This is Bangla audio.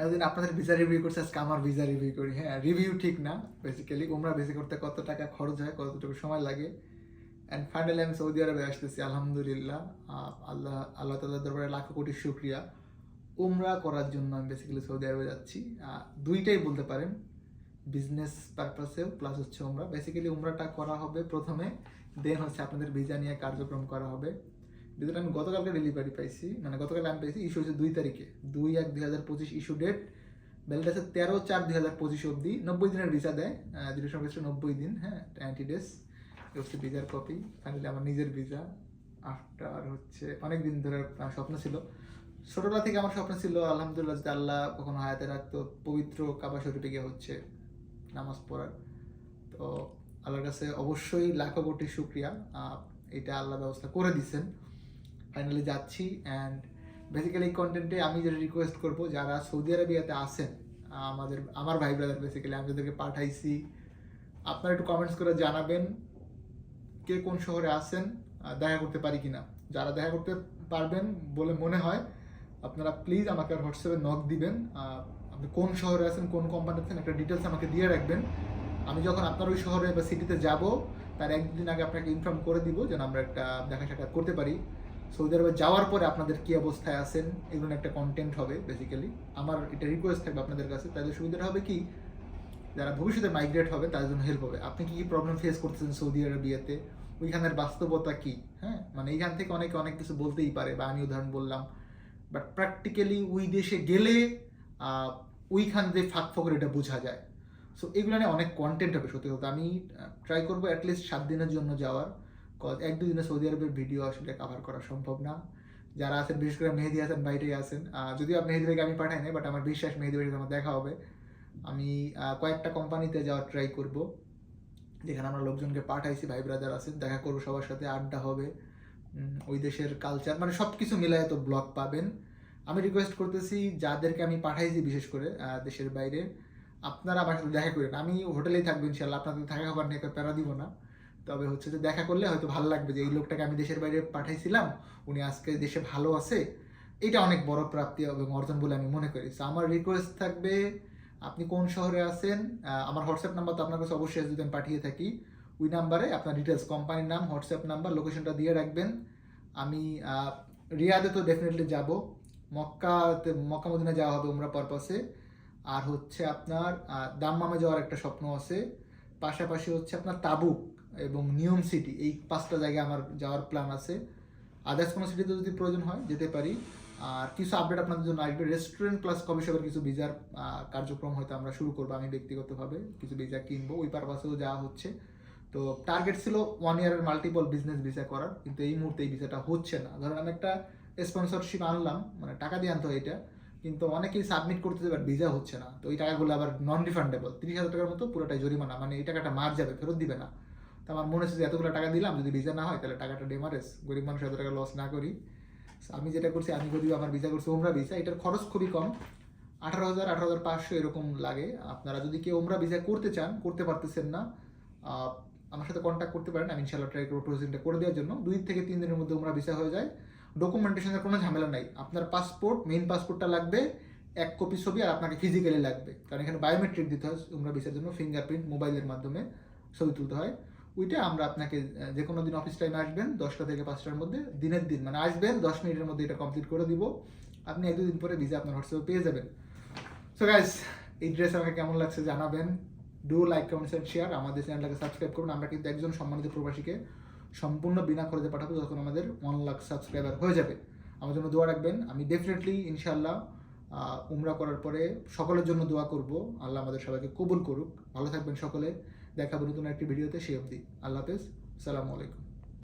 এতদিন আপনাদের ভিসা রিভিউ করছে, আজকে আমার ভিসা রিভিউ করি। হ্যাঁ রিভিউ ঠিক না বেসিক্যালি উমরা ভিসা করতে কত টাকা খরচ হয়, কতটুকু সময় লাগে। অ্যান্ড ফাইনালি আমি সৌদি আরবে আসতেছি, আলহামদুলিল্লাহ। আল্লাহ আল্লাহ তাল্লাহ দরবারে লাখো কোটি শুক্রিয়া। উমরা করার জন্য আমি বেসিক্যালি সৌদি আরবে যাচ্ছি। দুইটাই বলতে পারেন বিজনেস পারপাসেও প্লাস হচ্ছে উমরা। বেসিক্যালি উমরাটা করা হবে প্রথমে দেন হচ্ছে আপনাদের ভিসা নিয়ে কার্যক্রম করা হবে। ভিসাটা আমি গতকালকে ডেলিভারি পাইছি মানে গতকাল আমি পাইছি ইস্যু হচ্ছে দুই তারিখে। দুই এক দুই হাজার পঁচিশ ইস্যু ডেট ভ্যালিড আছে তেরো চার দুই হাজার পঁচিশ অব্দি নব্বই দিনের ভিসা দেয় ডিউরেশন হচ্ছে নব্বই দিন হ্যাঁ টোয়েন্টি ডেজ হচ্ছে ভিসার কপি ফাইনালি আমার নিজের ভিসা আফটার হচ্ছে অনেক দিন ধরে স্বপ্ন ছিল। ছোটোবেলা থেকে আমার স্বপ্ন ছিল, আলহামদুলিল্লাহ আল্লাহ কখনো হায়াতে রাখতো, পবিত্র কাবা শরীফে গিয়ে হচ্ছে নামাজ পড়ার। তো আল্লাহর কাছে অবশ্যই লাখো কোটি শুক্রিয়া এটা আল্লাহ ব্যবস্থা করে দিছেন ফাইনালি যাচ্ছি অ্যান্ড বেসিক্যালি এই কন্টেন্টে আমি যেটা রিকোয়েস্ট করব, যারা সৌদি আরবিয়াতে আসেন আমাদের, আমার ভাই ব্রাদার বেসিক্যালি আমি যাদেরকে পাঠাইছি। আপনারা একটু কমেন্টস করে জানাবেন কে কোন শহরে আসেন দেখা করতে পারি কিনা। যারা দেখা করতে পারবেন বলে মনে হয়, আপনারা প্লিজ আমাকে হোয়াটসঅ্যাপে নক দিবেন। আপনি কোন শহরে আছেন, কোন কোম্পানিতে আছেন, একটা ডিটেলস আমাকে দিয়ে রাখবেন। আমি যখন আপনার ওই শহরে বা সিটিতে যাব, তার একদিন আগে আপনাকে ইনফর্ম করে দিব যেন আমরা একটা দেখা সাক্ষাৎ করতে পারি। সৌদি আরবে যাওয়ার পরে আপনাদের কি অবস্থায় আছেন এগুলো একটা কন্টেন্ট হবে বেসিক্যালি আমার এটা রিকোয়েস্ট থাকবে আপনাদের কাছে। তাদের সুবিধাটা হবে কি, যারা ভবিষ্যতে মাইগ্রেট হবে, তাদের জন্য হেল্প হবে। আপনি কি কি প্রবলেম ফেস করতেছেন সৌদি আরবিয়াতে? ওইখানের বাস্তবতা কি? হ্যাঁ? মানে এইখান থেকে অনেকে অনেক কিছু বলতেই পারে, বা আমি উদাহরণ বললাম। বাট প্র্যাকটিক্যালি ওই দেশে গেলে ওইখান যে ফাঁক ফকর এটা বোঝা যায়। সো এগুলো নিয়ে অনেক কন্টেন্ট হবে, সত্যি কথা। আমি ট্রাই করব অ্যাটলিস্ট সাত দিনের জন্য যাওয়ার। এক দুদিনে সৌদি আরবের ভিডিও আসলে কাভার করা সম্ভব না। যারা আছেন, বিশেষ করে মেহেদি আছেন বাইরেই আছেন যদিও মেহেদি ভাইকে আমি পাঠাই নাই বাট আমার বিশ্বাস মেহেদি ভাইয়ের আমার দেখা হবে। আমি কয়েকটা কোম্পানিতে যাওয়ার ট্রাই করব, যেখানে আমরা লোকজনকে পাঠাইছি, ভাই ব্রাদার আছেন দেখা করব সবার সাথে, আড্ডা হবে। ওই দেশের কালচার মানে সব কিছু মিলায় তো ব্লগ পাবেন। আমি রিকোয়েস্ট করতেছি, যাদেরকে আমি পাঠাইছি, বিশেষ করে দেশের বাইরে, আপনারা আমার সাথে দেখা করেন। আমি হোটেলেই থাকবেন ইনশাল্লাহ আপনাদের থাকা খাবার নিয়ে প্যারা দিব না। তবে হচ্ছে যে দেখা করলে হয়তো ভালো লাগবে যে এই লোকটাকে আমি দেশের বাইরে পাঠাইছিলাম উনি আজকে দেশে ভালো আছে। এটা অনেক বড় প্রাপ্তি এবং অর্জন বলে আমি মনে করি। So, আমার রিকোয়েস্ট থাকবে আপনি কোন শহরে আছেন আমার হোয়াটসঅ্যাপ নাম্বার তো আপনার কাছে অবশ্যই যদি আমি পাঠিয়ে থাকি ওই নাম্বারে আপনার ডিটেলস কোম্পানির নাম হোয়াটসঅ্যাপ নাম্বার লোকেশনটা দিয়ে রাখবেন। আমি রিয়াদে তো ডেফিনেটলি যাব। মক্কাতে মক্কা মদিনা যাওয়া হবে উমরা পারপাসে আর হচ্ছে আপনার দাম্মামে যাওয়ার একটা স্বপ্ন আছে। পাশাপাশি হচ্ছে আপনার তাবুক। এবং নিয়ম সিটি, এই পাঁচটা জায়গায় আমার যাওয়ার প্ল্যান আছে। আদার্স কোনো সিটিতে যদি প্রয়োজন হয়, যেতে পারি। আর কিছু আপডেট আপনাদের জন্য আসবে। রেস্টুরেন্ট প্লাস কফি শপের কিছু ভিসার কার্যক্রম হয়তো আমরা শুরু করব আমি ব্যক্তিগতভাবে। কিছু ভিসা কিনবো, ওই পারপাসেও যাওয়া হচ্ছে। তো টার্গেট ছিল ওয়ান ইয়ারের মাল্টিপল বিজনেস ভিসা করার, কিন্তু এই মুহূর্তে এই ভিসাটা হচ্ছে না। ধরেন আমি একটা স্পন্সরশিপ আনলাম মানে টাকা দিয়ে আনতে হয় এটা, কিন্তু অনেকেই সাবমিট করতে বাট ভিসা হচ্ছে না। তো এই টাকাগুলো আবার নন রিফান্ডেবল তিরিশ হাজার টাকার মতো পুরোটাই জরিমানা মানে এই টাকাটা মার যাবে, ফেরত দিবে না। আমার মনে হচ্ছে যে এতগুলো টাকা দিলাম, যদি ভিসা না হয় তাহলে টাকাটা ডেমারেস গরিব মানুষ এত টাকা লস না করি। আমি যেটা করছি, আমি যদিও আমার ভিসা করছি, ওমরা ভিসা এটার খরচ খুবই কম। আঠারো হাজার আঠারো হাজার পাঁচশো এরকম লাগে। আপনারা যদি কেউ ওমরা ভিসা করতে চান, করতে পারতেছেন না আমার সাথে কন্ট্যাক্ট করতে পারেন। আমি ইনশাল্লাহ ট্রাই করব প্রসেসিংটা করে দেওয়ার জন্য। দুই থেকে তিন দিনের মধ্যে ওমরা ভিসা হয়ে যায়। ডকুমেন্টেশনের কোনো ঝামেলা নাই। আপনার পাসপোর্ট মেইন পাসপোর্টটা লাগবে, এক কপি ছবি আর আপনাকে ফিজিক্যালি লাগবে। কারণ এখানে বায়োমেট্রিক দিতে হয়, ওমরা ভিসার জন্য ফিঙ্গারপ্রিন্ট মোবাইলের মাধ্যমে ছবি তুলতে হয়। ওইটা আমরা আপনাকে যে কোনো দিন অফিস টাইমে আসবেন, দশটা থেকে পাঁচটার মধ্যে, দিনের দিন মানে আসবেন, দশ মিনিটের মধ্যে এটা কমপ্লিট করে দিব। আপনি এক দুদিন পরে ভিজা আপনার হোয়াটসঅ্যাপে পেয়ে যাবেন। সো গাইজ এই ড্রেস আমাকে কেমন লাগছে জানাবেন। Do like comments and share আমাদের চ্যানেলটাকে সাবস্ক্রাইব করুন। আমরা কিন্তু একজন সম্মানিত প্রবাসীকে সম্পূর্ণ বিনা খরচে পাঠাবো, যখন আমাদের ওয়ান লাখ সাবস্ক্রাইবার হয়ে যাবে। আমার জন্য দোয়া রাখবেন। আমি ডেফিনেটলি ইনশাল্লাহ উমরা করার পরে সকলের জন্য দোয়া করব। আল্লাহ আমাদের সবাইকে কবুল করুক। ভালো থাকবেন সকলে। দেখাবো নতুন একটি ভিডিওতে সে অবধি আল্লাহ হাফেজ সালামু আলাইকুম।